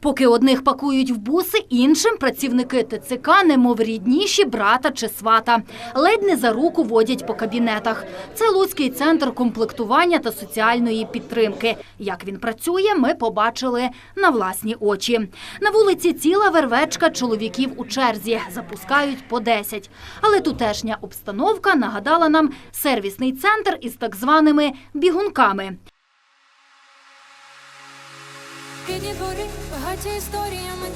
Поки одних пакують в буси, іншим працівники ТЦК, немов рідніші брата чи свата. Ледь не за руку водять по кабінетах. Це Луцький центр комплектування та соціальної підтримки. Як він працює, ми побачили на власні очі. На вулиці ціла вервечка чоловіків у черзі. Запускають по 10. Але тутешня обстановка нагадала нам сервісний центр із так званими бігунками. Рідні двори багаті історіями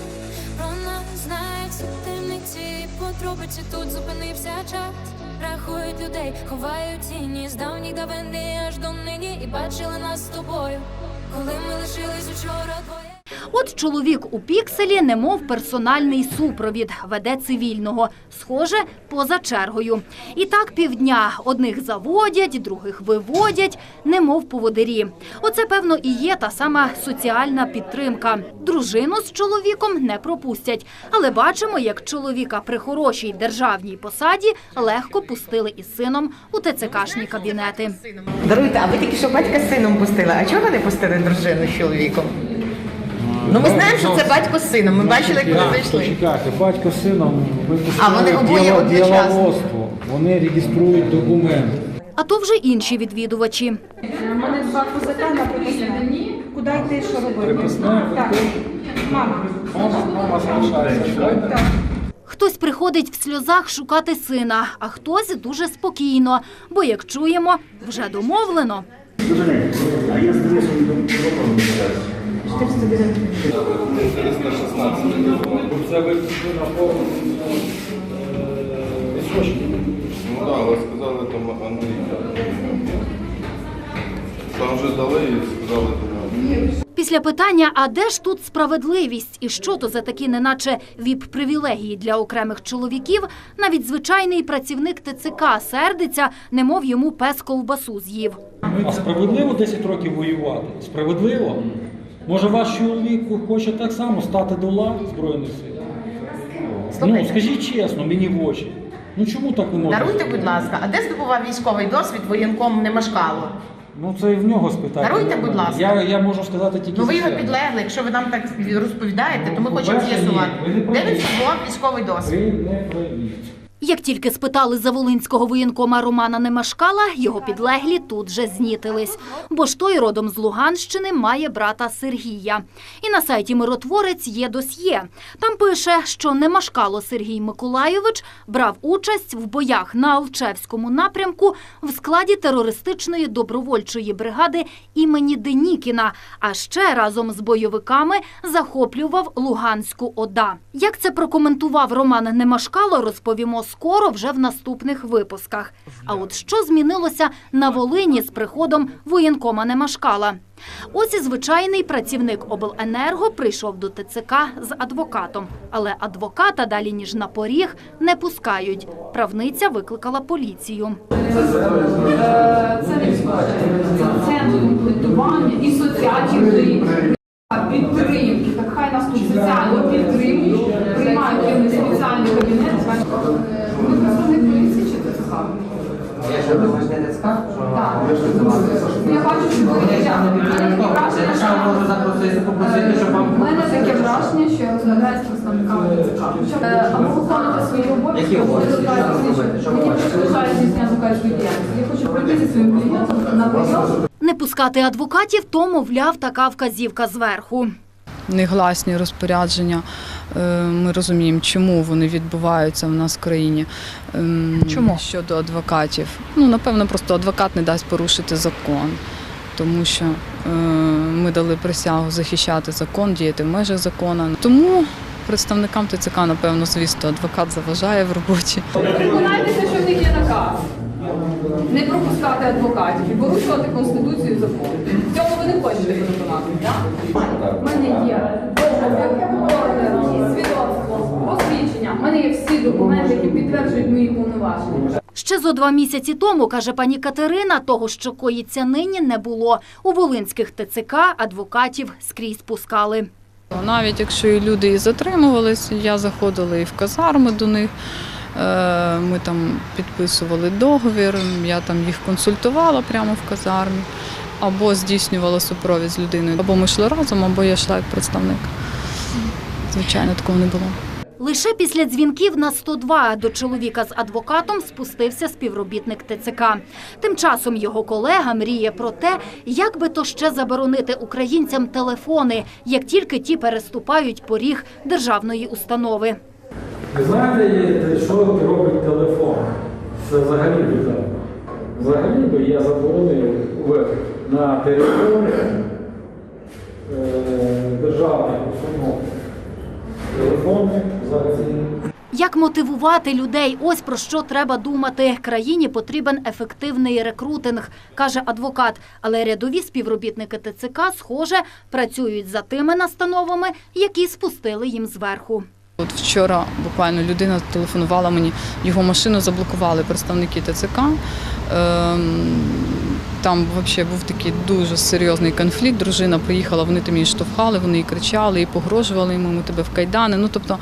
про нас знають темниці і подробиці тут зупинився час. Рахують людей, ховають тіні з давніх давини аж до нині і бачили нас з тобою, коли ми лишились учора двоє. От чоловік у пікселі, немов персональний супровід, веде цивільного. Схоже, поза чергою. І так півдня. Одних заводять, других виводять, немов поводирі. Оце, певно, і є та сама соціальна підтримка. Дружину з чоловіком не пропустять. Але бачимо, як чоловіка при хорошій державній посаді легко пустили із сином у ТЦКшні кабінети. Даруйте, а ви тільки що батька з сином пустили. А чого не пустили дружину з чоловіком? Ну ми знаємо, що це батько з сином. Ми бачили, як вони зайшли. Почекайте, батько з сином А вони випускають обоє діло- одночасно? діловодство. Вони реєструють документи. А то вже інші відвідувачі. У мене два козака на приписне. Куди йти, що робити? Так. Мама. Мама залишається. Так. Хтось приходить в сльозах шукати сина, а хтось дуже спокійно, бо, як чуємо, вже домовлено. Це ви на форму відсрочки. Ну так, але сказали там Андрій. Там вже дали і сказали нього. Після питання, а де ж тут справедливість і що то за такі неначе віп-привілегії для окремих чоловіків, навіть звичайний працівник ТЦК сердиться, немов йому пес ковбасу з'їв. А справедливо 10 років воювати? Справедливо? Може ваш чоловік хоче так само стати до лав Збройних сил? Ну, скажіть чесно, мені в очі. Ну чому так не можна? Даруйте, будь ласка, а де здобував військовий досвід воєнком Немашкало? Ну це і в нього спитати. Даруйте, будь ласка. Я, я можу сказати тільки Ну ви його підлегли. Якщо ви нам так розповідаєте, то ми Ну, хочемо з'ясувати. Де він здобував військовий досвід? Ви не праві. Як тільки спитали за волинського воєнкома Романа Немашкала, його підлеглі тут же знітились. Бо ж той родом з Луганщини має брата Сергія. І на сайті Миротворець є досьє. Там пише, що Немашкало Сергій Миколайович брав участь в боях на Алчевському напрямку в складі терористичної добровольчої бригади імені Денікіна, а ще разом з бойовиками захоплював Луганську ОДА. Як це прокоментував Роман Немашкало, розповімо скоро вже в наступних випусках. А от що змінилося на Волині з приходом воєнкома Немашкала? Ось і звичайний працівник обленерго прийшов до ТЦК з адвокатом, але адвоката далі ніж на поріг не пускають. Правниця викликала поліцію. Це центр комплектування і соціальних підтримки. Так хай нас тут соціально підтримують, приймають певний спеціальний кабінет. Ви представник поліції чи ТЦК? Я що Так. ви бачу, що ви мене таке враження, що запросити, попросити, щоб в вам... мене таке враження, що я розглядаю з представниками ТЦК. Е, А ви свої обов'язки, Які ви обов'язки? розглядаєте Що слідчі. робите? Що ви Мені хочете? перешкоджає здійснення адвокатської діяльності. Я хочу пройти зі своїм клієнтом на прийом. Не пускати адвокатів, то, мовляв, така вказівка зверху. Негласні розпорядження. Е, Ми розуміємо, чому вони відбуваються в нас в країні. Ем, Чому? Щодо адвокатів. Ну, напевно, просто адвокат не дасть порушити закон, тому що е, ми дали присягу захищати закон, діяти в межах закону. Тому представникам ТЦК, напевно, звісно, адвокат заважає в роботі. Переконайтеся, що в них є наказ. Не пропускати адвокатів і порушувати конституцію і закон. В цьому ви не хочете переконати, так? У мене є ордер, свідоцтво, посвідчення. У мене є всі документи, які підтверджують мої повноваження. Ще зо два місяці тому, каже пані Катерина, того, що коїться нині, не було. У волинських ТЦК адвокатів скрізь пускали. Навіть якщо і люди і затримувалися, я заходила і в казарми до них. Е, Ми там підписували договір, я там їх консультувала прямо в казармі, або здійснювала супровід з людиною. Або ми йшли разом, або я йшла як представник. звичайно, такого не було. Лише після дзвінків на 102 до чоловіка з адвокатом спустився співробітник ТЦК. Тим часом його колега мріє про те, як би то ще заборонити українцям телефони, як тільки ті переступають поріг державної установи. Ви знаєте, що робить телефон? Це взагалі bizarro. Взагалі би я заборонив на території е, державних установ телефони взагалі. Як мотивувати людей? Ось про що треба думати. Країні потрібен ефективний рекрутинг, каже адвокат. Але рядові співробітники ТЦК, схоже, працюють за тими настановами, які спустили їм зверху. От вчора буквально людина телефонувала мені, його машину заблокували представники ТЦК. Ем, Там взагалі був такий дуже серйозний конфлікт. Дружина приїхала, вони там її штовхали, вони їй кричали і погрожували йому, тебе в кайдани. Ну тобто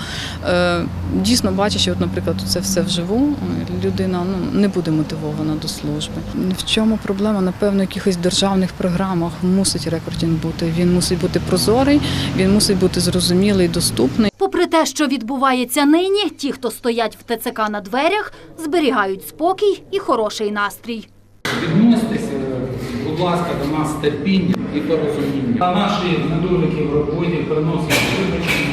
е, дійсно бачачи, от, наприклад, це все вживу, людина ну, не буде мотивована до служби. В чому проблема? Напевно, в якихось державних програмах мусить рекордінг бути. Він мусить бути прозорий, він мусить бути зрозумілий, доступний. Те, що відбувається нині, ті, хто стоять в ТЦК на дверях, зберігають спокій і хороший настрій. Відноситися, будь ласка, до нас терпіння і порозуміння. Наші недоліки в роботі приносять вибачення